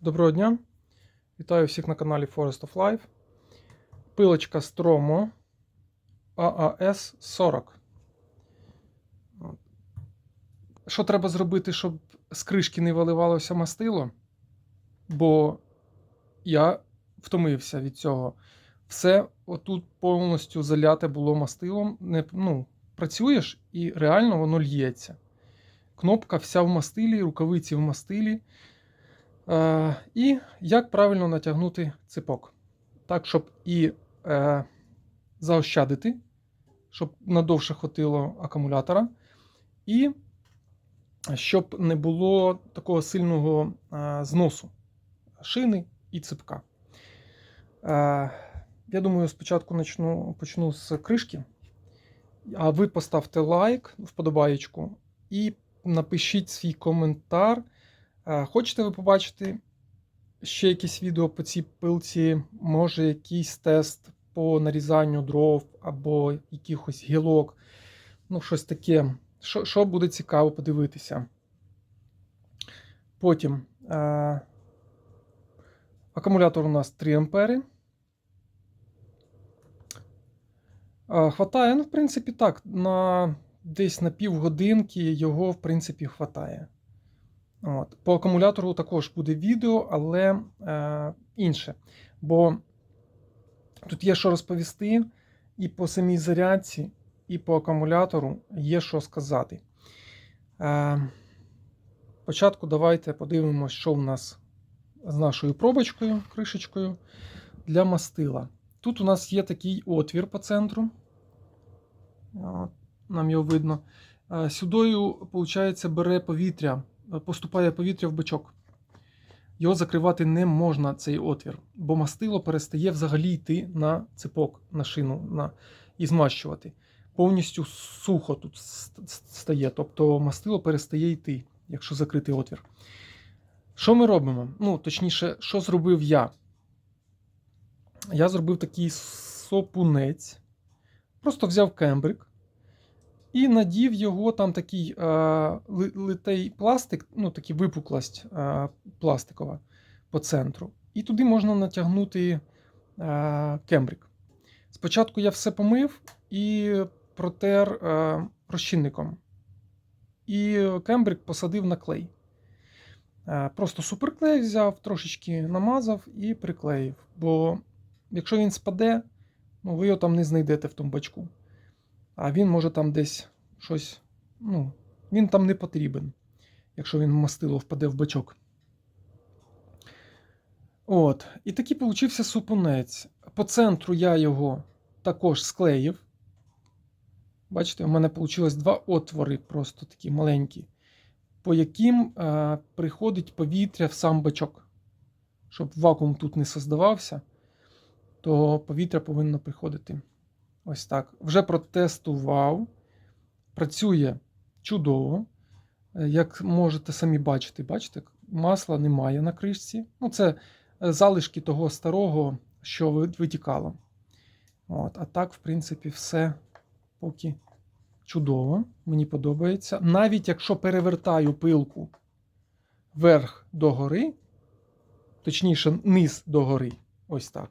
Доброго дня! Вітаю всіх на каналі Forest of Life. Пилочка Stromo AAS 40. Що треба зробити, щоб з кришки не виливалося мастило? Бо я втомився від цього. Все отут повністю заляте було мастилом. Не, ну, Працюєш і реально воно лється. Кнопка вся в мастилі, рукавиці в мастилі. Е, І як правильно натягнути ципок. Так, щоб і е, заощадити, щоб надовше хватило акумулятора, і щоб не було такого сильного е, зносу шини і ципка. Е, Я думаю, спочатку почну, почну з кришки. А ви поставте лайк, вподобаєчку, і напишіть свій коментар. Хочете ви побачити ще якісь відео по цій пилці, може якийсь тест по нарізанню дров або якихось гілок, ну, щось таке. Що що буде цікаво подивитися. Потім е, акумулятор у нас 3 ампери. Е, хватає, ну, в принципі, так, на десь на півгодинки його, в принципі, хватає. От. По акумулятору також буде відео, але е, інше. Бо тут є що розповісти, і по самій зарядці, і по акумулятору є що сказати. Е, Спочатку давайте подивимося, що в нас з нашою пробочкою, кришечкою для мастила. Тут у нас є такий отвір по центру. От, Нам його видно. Е, сюдою, виходить, бере повітря поступає повітря в бичок. Його закривати не можна, цей отвір, бо мастило перестає взагалі йти на ципок, на шину на... і змащувати. Повністю сухо тут стає. Тобто мастило перестає йти, якщо закритий отвір. Що ми робимо? Ну, точніше, що зробив я? Я зробив такий сопунець. Просто взяв кембрик, і надів його там такий е, литий пластик, ну такий випуклость е, пластикова по центру. І туди можна натягнути е, кембрик. Спочатку я все помив і протер е, розчинником. І кембрик посадив на клей. Е, просто суперклей взяв, трошечки намазав і приклеїв. Бо якщо він спаде, ну, ви його там не знайдете в тому бачку а він може там десь щось. ну, Він там не потрібен, якщо він мастило впаде в бачок. От. І такий получився супунець. По центру я його також склеїв. Бачите, у мене вийшло два отвори, просто такі маленькі, по яким е, приходить повітря в сам бачок. Щоб вакуум тут не создавався, то повітря повинно приходити. Ось так. Вже протестував. Працює чудово. Е, як можете самі бачити, бачите, масла немає на кришці. Ну, Це е, залишки того старого, що витікало. От, А так, в принципі, все поки чудово. Мені подобається. Навіть якщо перевертаю пилку вверх до гори, точніше, низ до гори, ось так,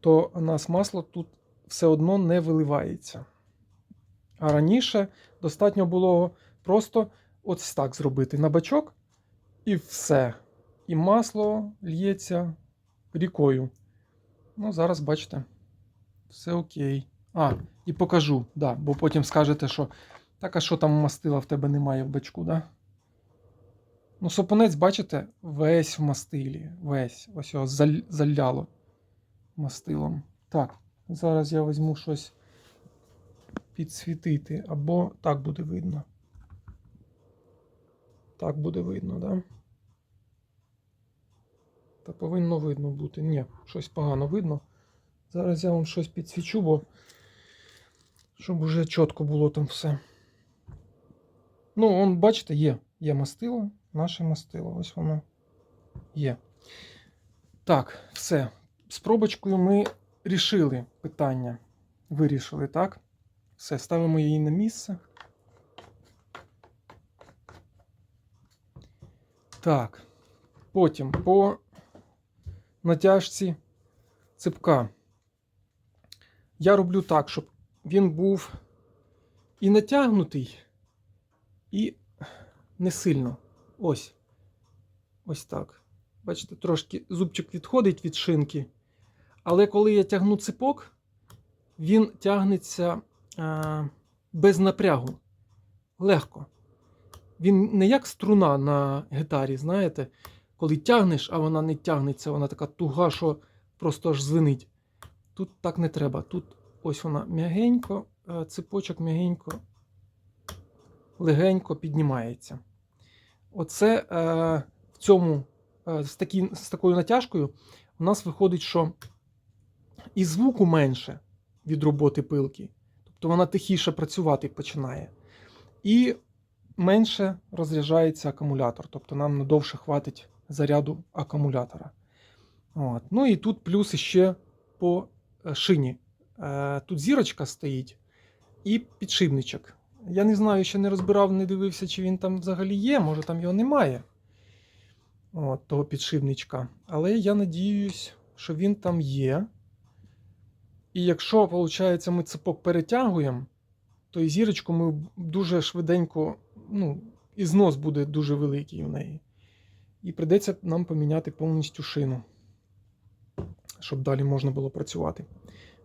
то у нас масло тут все одно не виливається. А раніше достатньо було просто ось так зробити на бачок, і все. І масло л'ється рікою. Ну, зараз бачите, все окей. А, і покажу, да, бо потім скажете, що так, а що там мастила в тебе немає в бачку, да? Ну, сопонець, бачите, весь в мастилі. Весь. Ось його заляло мастилом. Так. Зараз я візьму щось підсвітити, або так буде видно. Так буде видно? Да? Та повинно видно бути. Ні, щось погано видно. Зараз я вам щось підсвічу, бо щоб уже чітко було там все. Ну, он, бачите, є. Є мастило, наше мастило. Ось воно є. Так, все. З пробочкою ми рішили питання. Вирішили, так? Все, ставимо її на місце. Так. Потім по натяжці ципка. Я роблю так, щоб він був і натягнутий, і не сильно. Ось. Ось так. Бачите, трошки зубчик відходить від шинки. Але коли я тягну ципок, він тягнеться а, без напрягу. Легко. Він не як струна на гітарі, знаєте, коли тягнеш, а вона не тягнеться, вона така туга, що просто аж звенить. Тут так не треба. Тут ось вона м'ягенько, е, ципочок м'ягенько, легенько піднімається. Оце е, в цьому е, з, такі, з такою натяжкою у нас виходить, що і звуку менше від роботи пилки. Тобто вона тихіше працювати починає. І менше розряджається акумулятор. Тобто нам надовше хватить заряду акумулятора. От. Ну і тут плюс ще по е, шині. Е, Тут зірочка стоїть і підшипничок. Я не знаю, ще не розбирав, не дивився, чи він там взагалі є, може там його немає. От, того підшипничка. Але я надіюсь, що він там є. І якщо, виходить, ми цепок перетягуємо, то і зірочку ми дуже швиденько, ну, і знос буде дуже великий у неї. І прийдеться нам поміняти повністю шину, щоб далі можна було працювати.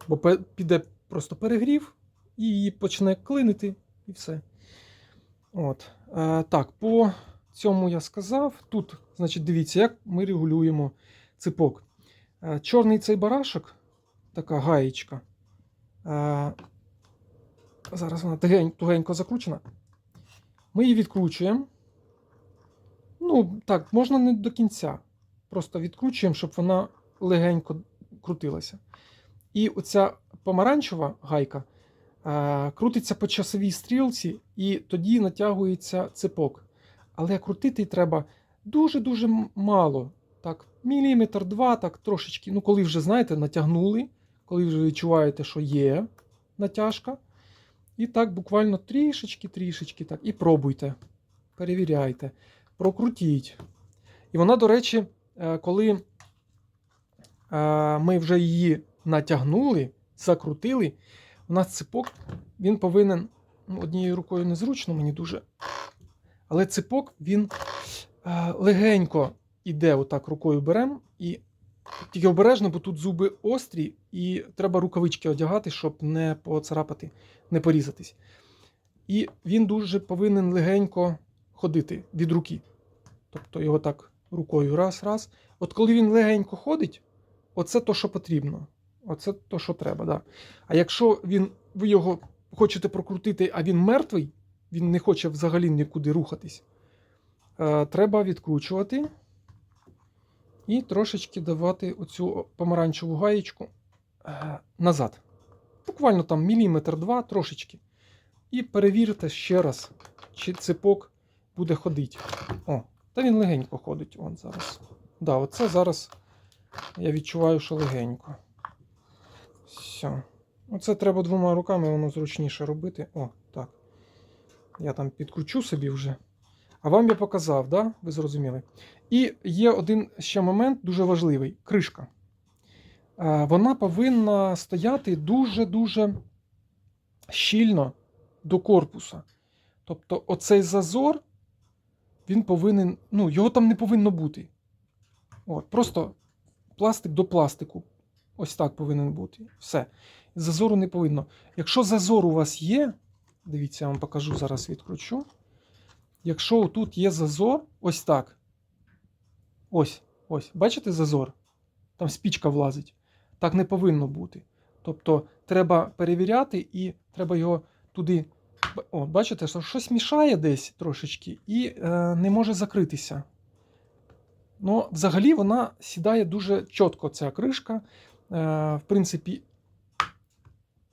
Бо піде просто перегрів і її почне клинити, і все. От. Е, так, по цьому я сказав. Тут, значить, дивіться, як ми регулюємо ципок. Е, чорний цей барашок, така гаєчка. Е, зараз вона тугенько закручена. Ми її відкручуємо. Ну, так, можна не до кінця. Просто відкручуємо, щоб вона легенько крутилася. І оця помаранчева гайка е, крутиться по часовій стрілці, і тоді натягується ципок. Але крутити треба дуже-дуже мало. Так, міліметр, два, так трошечки. Ну, коли вже, знаєте, натягнули, коли вже відчуваєте, що є натяжка. І так буквально трішечки-трішечки, так, і пробуйте. Перевіряйте, прокрутіть. І вона, до речі, е, коли е, ми вже її натягнули, закрутили, у нас ципок, він повинен ну, однією рукою незручно мені дуже. Але ципок він е, легенько іде, отак рукою беремо і тільки обережно, бо тут зуби острі, і треба рукавички одягати, щоб не поцарапати, не порізатись. І він дуже повинен легенько ходити від руки. Тобто його так рукою раз, раз. От коли він легенько ходить, оце то, що потрібно. Оце то, що треба. Да. А якщо він, ви його хочете прокрутити, а він мертвий, він не хоче взагалі нікуди рухатись, е, треба відкручувати і трошечки давати оцю помаранчеву гаєчку е, назад. Буквально там міліметр-два, трошечки. І перевірте ще раз, чи ципок буде ходити. О, та він легенько ходить. От зараз. Да, оце зараз я відчуваю, що легенько. Все. Оце треба двома руками, воно зручніше робити. О, так. Я там підкручу собі вже. А вам я показав, да? ви зрозуміли. І є один ще момент дуже важливий кришка. Вона повинна стояти дуже-дуже щільно до корпуса. Тобто, оцей зазор, він повинен, ну, його там не повинно бути. От, Просто пластик до пластику. Ось так повинен бути. Все. Зазору не повинно. Якщо зазор у вас є, дивіться, я вам покажу, зараз відкручу. Якщо тут є зазор, ось так. Ось, ось, бачите зазор? Там спічка влазить. Так не повинно бути. Тобто треба перевіряти і треба його туди. О, бачите, що щось мішає десь трошечки і е, не може закритися. Ну, взагалі вона сідає дуже чітко, ця кришка. Е, в принципі,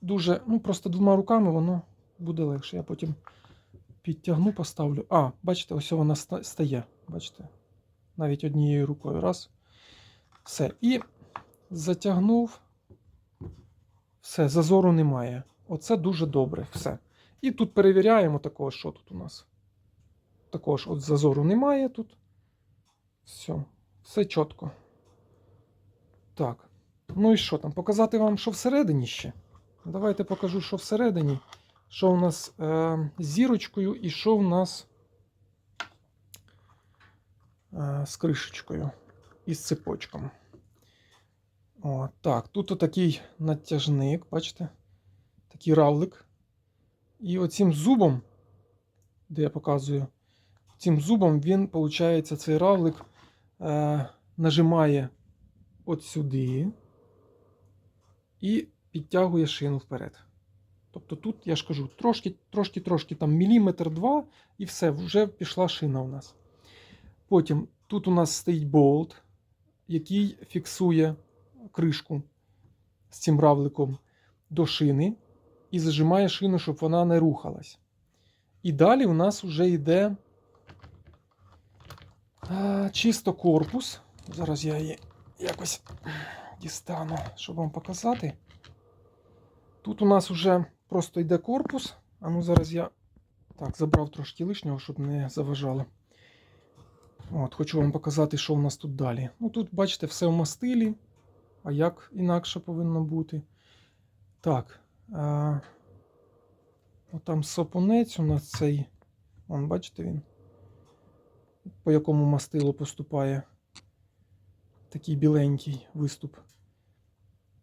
дуже, ну, просто двома руками воно буде легше. Я потім підтягну, поставлю. А, бачите, ось вона стає. Бачите? Навіть однією рукою. Раз. Все. І затягнув. Все, зазору немає. Оце дуже добре. Все. І тут перевіряємо також, що тут у нас. Також от зазору немає тут. Все. Все чітко. Так. Ну і що там? Показати вам, що всередині ще? Давайте покажу, що всередині. Що у нас е, зірочкою і що у нас е, з кришечкою і з цепочком. О, так, тут отакий натяжник, бачите? Такий равлик. І оцим зубом, де я показую, цим зубом він, виходить, цей равлик е, нажимає от сюди і підтягує шину вперед. Тобто тут, я ж кажу, трошки, трошки, трошки там міліметр два, і все, вже пішла шина у нас. Потім тут у нас стоїть болт, який фіксує кришку з цим равликом до шини і зажимає шину, щоб вона не рухалась. І далі у нас вже йде а, чисто корпус. Зараз я її якось дістану, щоб вам показати. Тут у нас вже просто йде корпус. А ну зараз я так, забрав трошки лишнього, щоб не заважало. От, Хочу вам показати, що у нас тут далі. Ну Тут, бачите, все в мастилі. А як інакше повинно бути? Так. А, там сапунець у нас цей. Вон, бачите він? По якому мастилу поступає такий біленький виступ.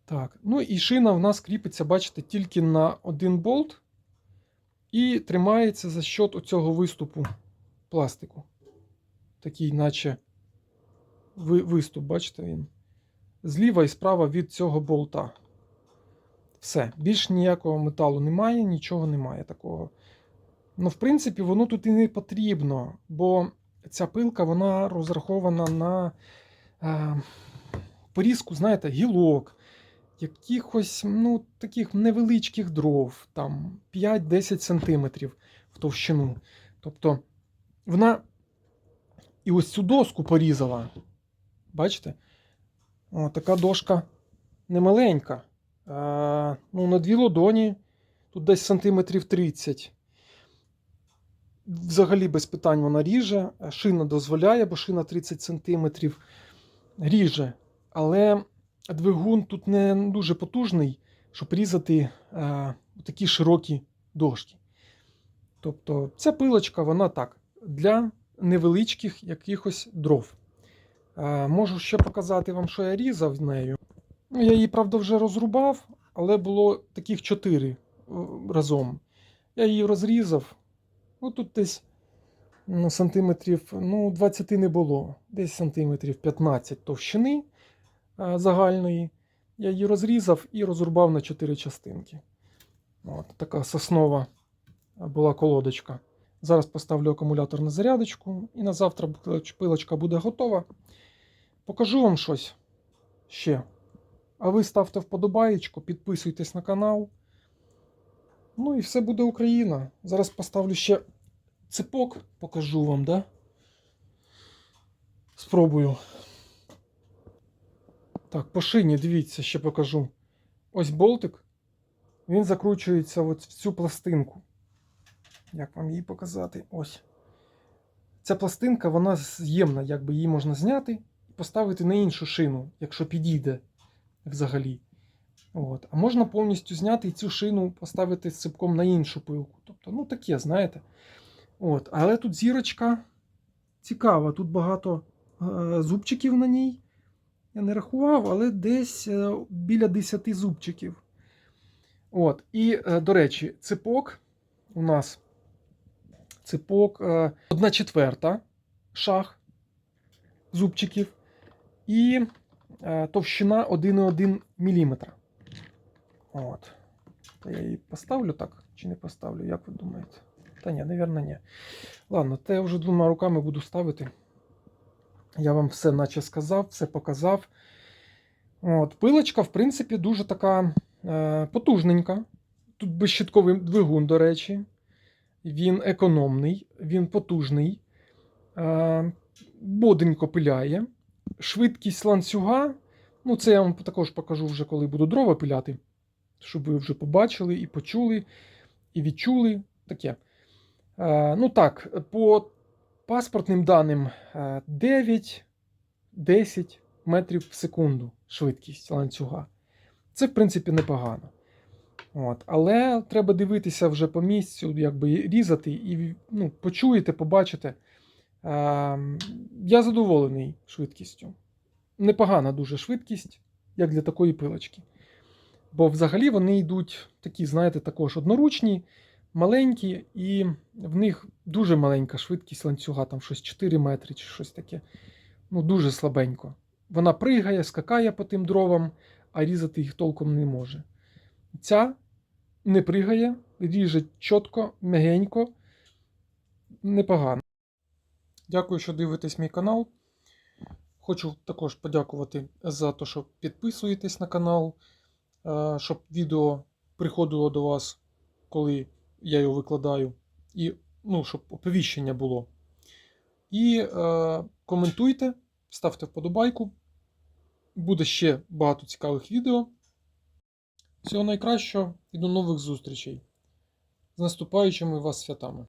Так, ну і шина в нас кріпиться, бачите, тільки на один болт і тримається за счет оцього виступу пластику. Такий, наче ви- виступ, бачите він. Зліва і справа від цього болта. Все, більш ніякого металу немає, нічого немає такого. Ну, в принципі, воно тут і не потрібно, бо ця пилка вона розрахована на е, порізку, знаєте, гілок, якихось ну, таких невеличких дров, там 5-10 см в товщину. Ну, вона і ось цю доску порізала. Бачите? О, така дошка немаленька. А, ну, на дві ладоні, тут десь сантиметрів 30. Взагалі без питань вона ріже. Шина дозволяє, бо шина 30 см ріже. Але двигун тут не дуже потужний, щоб різати а, такі широкі дошки. Тобто ця пилочка, вона так, для невеличких якихось дров. А, можу ще показати вам, що я різав нею. Ну, Я її, правда, вже розрубав, але було таких 4 разом. Я її розрізав. Ну, тут десь ну, сантиметрів ну, 20 не було, десь сантиметрів 15 товщини загальної. Я її розрізав і розрубав на 4 частинки. От, така соснова була колодочка. Зараз поставлю акумулятор на зарядочку, і на завтра пилочка буде готова. Покажу вам щось ще. А ви ставте вподобаєчку, підписуйтесь на канал. Ну і все буде Україна. Зараз поставлю ще цепок, покажу вам, да? Спробую. Так, по шині, дивіться, ще покажу. Ось болтик. Він закручується от в цю пластинку. Як вам її показати? Ось. Ця пластинка, вона з'ємна, якби її можна зняти і поставити на іншу шину, якщо підійде взагалі. От. А можна повністю зняти і цю шину поставити з ципком на іншу пилку. Тобто, ну таке, знаєте. От. Але тут зірочка цікава. Тут багато е, зубчиків на ній. Я не рахував, але десь е, біля 10 зубчиків. От. І, е, до речі, ципок у нас ципок 1 четверта шах зубчиків. І е, товщина 1,1 мм. От. Я її поставлю так чи не поставлю, як ви думаєте? Та ні, навірно, ні. Ладно, то я вже двома руками буду ставити. Я вам все наче сказав, все показав. От, Пилочка, в принципі, дуже така е, потужненька. Тут безщитковий двигун, до речі. Він економний, він потужний, е, боденько пиляє. Швидкість ланцюга. Ну, це я вам також покажу вже, коли буду дрова пиляти. Щоб ви вже побачили і почули, і відчули таке. Е, ну так, по паспортним даним 9, 10 метрів в секунду швидкість ланцюга. Це, в принципі, непогано. От. Але треба дивитися вже по місцю, якби різати, і ну, почуєте, побачите. Е, я задоволений швидкістю. Непогана дуже швидкість, як для такої пилочки. Бо взагалі вони йдуть такі, знаєте, також одноручні, маленькі, і в них дуже маленька швидкість ланцюга, там щось 4 метри чи щось таке. Ну, дуже слабенько. Вона пригає, скакає по тим дровам, а різати їх толком не може. Ця не пригає, ріже чітко, м'ягенько, непогано. Дякую, що дивитесь мій канал. Хочу також подякувати за те, що підписуєтесь на канал, е, щоб відео приходило до вас, коли я його викладаю, і ну, щоб оповіщення було. І е, коментуйте, ставте вподобайку. Буде ще багато цікавих відео. Всього найкращого і до нових зустрічей. З наступаючими вас святами!